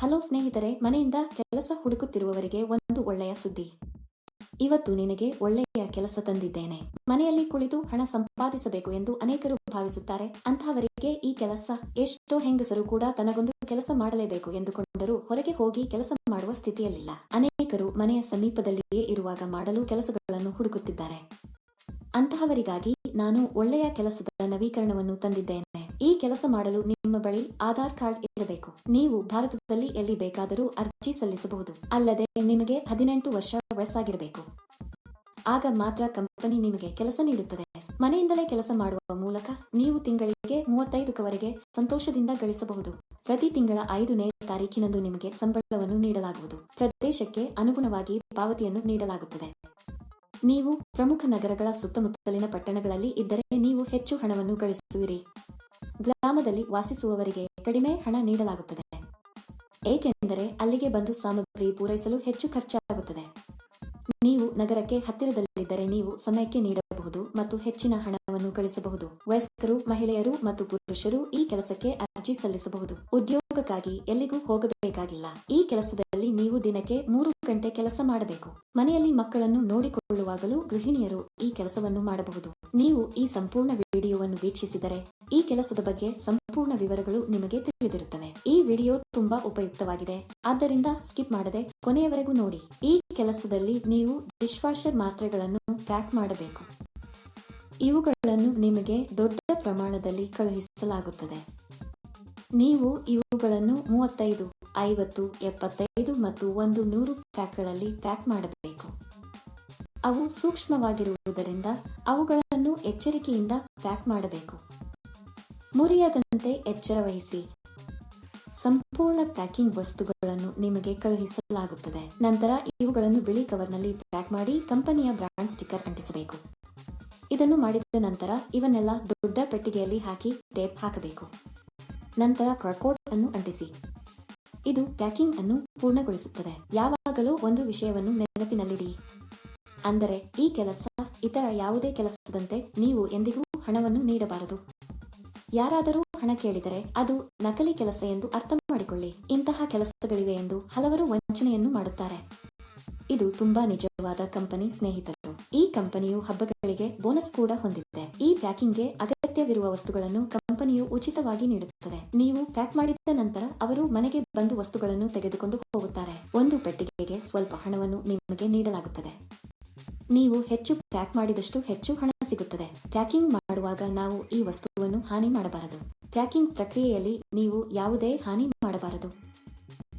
Hello ಸ್ನೇಹಿತರೆ, ಮನೆಯಿಂದ ಕೆಲಸ ಹುಡುಕುತ್ತಿರುವವರಿಗೆ ಒಂದು ಒಳ್ಳೆಯ ಸುದ್ದಿ. ಇವತ್ತು ನಿನಗೆ ಒಳ್ಳೆಯ ಕೆಲಸ ತಂದಿದ್ದೇನೆ. ಮನೆಯಲ್ಲಿ ಕುಳಿತು ಹಣ ಸಂಪಾದಿಸಬೇಕು ಎಂದು ಅನೇಕರು ಭಾವಿಸುತ್ತಾರೆ. ಅಂತಹವರಿಗೆ ಈ ಕೆಲಸ ಎಷ್ಟೋ ಹೆಂಗಸರು ಕೂಡ ತನಗೊಂದು ಕೆಲಸ ಮಾಡಲೇಬೇಕು ಎಂದುಕೊಂಡರೂ ಹೊರಗೆ ಹೋಗಿ ಕೆಲಸ ಮಾಡುವ ಸ್ಥಿತಿಯಲ್ಲಿಲ್ಲ. ಅನೇಕರು ಮನೆಯ ಸಮೀಪದಲ್ಲಿಯೇ ಇರುವಾಗ ಮಾಡಲು ಕೆಲಸಗಳನ್ನು ಹುಡುಕುತ್ತಿದ್ದಾರೆ. ಅಂತಹವರಿಗಾಗಿ ನಾನು ಒಳ್ಳೆಯ ಕೆಲಸದ ನವೀಕರಣವನ್ನು ತಂದಿದ್ದೇನೆ. ಈ ಕೆಲಸ ಮಾಡಲು ನಿಮ್ಮ ಬಳಿ ಆಧಾರ್ ಕಾರ್ಡ್ ಇರಬೇಕು. ನೀವು ಭಾರತದಲ್ಲಿ ಎಲ್ಲಿ ಬೇಕಾದರೂ ಅರ್ಜಿ ಸಲ್ಲಿಸಬಹುದು. ಅಲ್ಲದೆ ನಿಮಗೆ ಹದಿನೆಂಟು ವರ್ಷ ವಯಸ್ಸಾಗಿರಬೇಕು. ಆಗ ಮಾತ್ರ ಕಂಪನಿ ನಿಮಗೆ ಕೆಲಸ ನೀಡುತ್ತದೆ. ಮನೆಯಿಂದಲೇ ಕೆಲಸ ಮಾಡುವ ಮೂಲಕ ನೀವು ತಿಂಗಳಿಗೆ ಮೂವತ್ತೈದಕ್ಕವರೆಗೆ ಸಂತೋಷದಿಂದ ಗಳಿಸಬಹುದು. ಪ್ರತಿ ತಿಂಗಳ ಐದನೇ ತಾರೀಕಿನಂದು ನಿಮಗೆ ಸಂಬಳವನ್ನು ನೀಡಲಾಗುವುದು. ಪ್ರದೇಶಕ್ಕೆ ಅನುಗುಣವಾಗಿ ಪಾವತಿಯನ್ನು ನೀಡಲಾಗುತ್ತದೆ. ನೀವು ಪ್ರಮುಖ ನಗರಗಳ ಸುತ್ತಮುತ್ತಲಿನ ಪಟ್ಟಣಗಳಲ್ಲಿ ಇದ್ದರೆ ನೀವು ಹೆಚ್ಚು ಹಣವನ್ನು ಗಳಿಸುವಿರಿ. ಗ್ರಾಮದಲ್ಲಿ ವಾಸಿಸುವವರಿಗೆ ಕಡಿಮೆ ಹಣ ನೀಡಲಾಗುತ್ತದೆ. ಏಕೆಂದರೆ ಅಲ್ಲಿಗೆ ಬಂದು ಸಾಮಗ್ರಿ ಪೂರೈಸಲು ಹೆಚ್ಚು ಖರ್ಚಾಗುತ್ತದೆ. ನೀವು ನಗರಕ್ಕೆ ಹತ್ತಿರದಲ್ಲಿದ್ದರೆ ನೀವು ಸಮಯಕ್ಕೆ ನೀಡಬಹುದು ಮತ್ತು ಹೆಚ್ಚಿನ ಹಣವನ್ನು ಗಳಿಸಬಹುದು. ವಯಸ್ಕರು, ಮಹಿಳೆಯರು ಮತ್ತು ಪುರುಷರು ಈ ಕೆಲಸಕ್ಕೆ ಅರ್ಜಿ ಸಲ್ಲಿಸಬಹುದು. ಉದ್ಯೋಗಕ್ಕಾಗಿ ಎಲ್ಲಿಗೂ ಹೋಗಬೇಕಾಗಿಲ್ಲ. ಈ ಕೆಲಸದಲ್ಲಿ ನೀವು ದಿನಕ್ಕೆ ಮೂರು ಗಂಟೆ ಕೆಲಸ ಮಾಡಬೇಕು. ಮನೆಯಲ್ಲಿ ಮಕ್ಕಳನ್ನು ನೋಡಿಕೊಳ್ಳುವಾಗಲೂ ಗೃಹಿಣಿಯರು ಈ ಕೆಲಸವನ್ನು ಮಾಡಬಹುದು. ನೀವು ಈ ಸಂಪೂರ್ಣ ವಿಡಿಯೋವನ್ನು ವೀಕ್ಷಿಸಿದರೆ ಈ ಕೆಲಸದ ಬಗ್ಗೆ ಸಂಪೂರ್ಣ ವಿವರಗಳು ನಿಮಗೆ ತಿಳಿದಿರುತ್ತವೆ. ಈ ವಿಡಿಯೋ ತುಂಬಾ ಉಪಯುಕ್ತವಾಗಿದೆ. ಆದ್ದರಿಂದ ಸ್ಕಿಪ್ ಮಾಡದೆ ಕೊನೆಯವರೆಗೂ ನೋಡಿ. ಈ ಕೆಲಸದಲ್ಲಿ ನೀವು ಡಿಶ್ ವಾಷರ್ ಮಾತ್ರೆಗಳನ್ನು ಪ್ಯಾಕ್ ಮಾಡಬೇಕು. ಇವುಗಳನ್ನು ನಿಮಗೆ ದೊಡ್ಡ ಪ್ರಮಾಣದಲ್ಲಿ ಕಳುಹಿಸಲಾಗುತ್ತದೆ. ನೀವು ಇವುಗಳನ್ನು ಮೂವತ್ತೈದು, ಐವತ್ತು, ಎಪ್ಪತ್ತೈದು ಮತ್ತು ಒಂದು ನೂರು ಪ್ಯಾಕ್ಗಳಲ್ಲಿ ಪ್ಯಾಕ್ ಮಾಡಬೇಕು. ಅವು ಸೂಕ್ಷ್ಮವಾಗಿರುವುದರಿಂದ ಅವುಗಳನ್ನು ಎಚ್ಚರಿಕೆಯಿಂದ ಪ್ಯಾಕ್ ಮಾಡಬೇಕು. ಮುರಿಯದಂತೆ ಎಚ್ಚರ ವಹಿಸಿ. ಸಂಪೂರ್ಣ ಪ್ಯಾಕಿಂಗ್ ವಸ್ತುಗಳನ್ನು ನಿಮಗೆ ಕಳುಹಿಸಲಾಗುತ್ತದೆ. ನಂತರ ಇವುಗಳನ್ನು ಬಿಳಿ ಕವರ್ನಲ್ಲಿ ಪ್ಯಾಕ್ ಮಾಡಿ ಕಂಪನಿಯ ಬ್ರಾಂಡ್ ಸ್ಟಿಕ್ಕರ್ ಅಂಟಿಸಬೇಕು. ಇದನ್ನು ಮಾಡಿದ ನಂತರ ಇವನ್ನೆಲ್ಲ ದೊಡ್ಡ ಪೆಟ್ಟಿಗೆಯಲ್ಲಿ ಹಾಕಿ ಟೇಪ್ ಹಾಕಬೇಕು. ನಂತರ ಕಾರ್ಕೋಟ್ ಅನ್ನು ಅಂಟಿಸಿ. ಇದು ಪ್ಯಾಕಿಂಗ್ ಅನ್ನು ಪೂರ್ಣಗೊಳಿಸುತ್ತದೆ. ಯಾವಾಗಲೂ ಒಂದು ವಿಷಯವನ್ನು ನೆನಪಿನಲ್ಲಿಡಿ. ಅಂದರೆ, ಈ ಕೆಲಸ ಇತರ ಯಾವುದೇ ಕೆಲಸದಂತೆ ನೀವು ಎಂದಿಗೂ ಹಣವನ್ನು ನೀಡಬಾರದು. ಯಾರಾದರೂ ಹಣ ಕೇಳಿದರೆ ಅದು ನಕಲಿ ಕೆಲಸ ಎಂದು ಅರ್ಥ ಮಾಡಿಕೊಳ್ಳಿ ಇಂತಹ ಕೆಲಸಗಳಿವೆ ಎಂದು ಹಲವರು ವಂಚನೆಯನ್ನು ಮಾಡುತ್ತಾರೆ. ಇದು ತುಂಬಾ ನಿಜವಾದ ಕಂಪನಿ ಸ್ನೇಹಿತರು. ಈ ಕಂಪನಿಯು ಹಬ್ಬಗಳಿಗೆ ಬೋನಸ್ ಕೂಡ ಹೊಂದಿದೆ. ಈ ಪ್ಯಾಕಿಂಗ್ಗೆ ಅಗತ್ಯವಿರುವ ವಸ್ತುಗಳನ್ನು ಕಂಪನಿಯು ಉಚಿತವಾಗಿ ನೀಡುತ್ತದೆ. ನೀವು ಪ್ಯಾಕ್ ಮಾಡಿದ ನಂತರ ಅವರು ಮನೆಗೆ ಬಂದು ವಸ್ತುಗಳನ್ನು ತೆಗೆದುಕೊಂಡು ಹೋಗುತ್ತಾರೆ. ಒಂದು ಪೆಟ್ಟಿಗೆಗೆ ಸ್ವಲ್ಪ ಹಣವನ್ನು ನಿಮಗೆ ನೀಡಲಾಗುತ್ತದೆ. ನೀವು ಹೆಚ್ಚು ಪ್ಯಾಕ್ ಮಾಡಿದಷ್ಟು ಹೆಚ್ಚು ಹಣ ಸಿಗುತ್ತದೆ. ಪ್ಯಾಕಿಂಗ್ ಮಾಡುವಾಗ ನಾವು ಈ ವಸ್ತುವನ್ನು ಹಾನಿ ಮಾಡಬಾರದು. ಪ್ಯಾಕಿಂಗ್ ಪ್ರಕ್ರಿಯೆಯಲ್ಲಿ ನೀವು ಯಾವುದೇ ಹಾನಿ ಮಾಡಬಾರದು.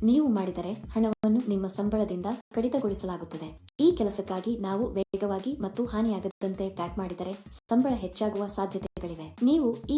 ನೀವು ಮಾಡಿದರೆ ಹಣವನ್ನು ನಿಮ್ಮ ಸಂಬಳದಿಂದ ಕಡಿತಗೊಳಿಸಲಾಗುತ್ತದೆ. ಈ ಕೆಲಸಕ್ಕಾಗಿ ನಾವು ವೇಗವಾಗಿ ಮತ್ತು ಹಾನಿಯಾಗದಂತೆ ಪ್ಯಾಕ್ ಮಾಡಿದರೆ ಸಂಬಳ ಹೆಚ್ಚಾಗುವ ಸಾಧ್ಯತೆಗಳಿವೆ. ನೀವು ಈ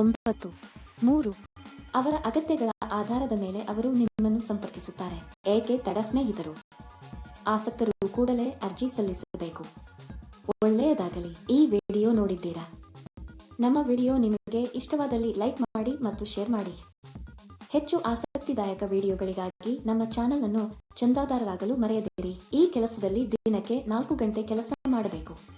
ಒಂಬತ್ತು, ಮೂರು, ಅವರ ಅಗತ್ಯಗಳ ಆಧಾರದ ಮೇಲೆ ಅವರು ನಿಮ್ಮನ್ನು ಸಂಪರ್ಕಿಸುತ್ತಾರೆ. ಏಕೆ ತಡ ಸ್ನೇಹಿತರು? ಆಸಕ್ತರು ಕೂಡಲೇ ಅರ್ಜಿ ಸಲ್ಲಿಸಬೇಕು. ಒಳ್ಳೆಯದಾಗಲಿ. ಈ ವಿಡಿಯೋ ನೋಡಿದ್ದೀರಾ? ನಮ್ಮ ವಿಡಿಯೋ ನಿಮಗೆ ಇಷ್ಟವಾದಲ್ಲಿ ಲೈಕ್ ಮಾಡಿ ಮತ್ತು ಶೇರ್ ಮಾಡಿ. ಹೆಚ್ಚು ಆಸಕ್ತಿದಾಯಕ ವಿಡಿಯೋಗಳಿಗಾಗಿ ನಮ್ಮ ಚಾನೆಲ್ ಅನ್ನು ಚಂದಾದಾರರಾಗಲು ಮರೆಯದಿರಿ. ಈ ಕೆಲಸದಲ್ಲಿ ದಿನಕ್ಕೆ ನಾಲ್ಕು ಗಂಟೆ ಕೆಲಸ ಮಾಡಬೇಕು.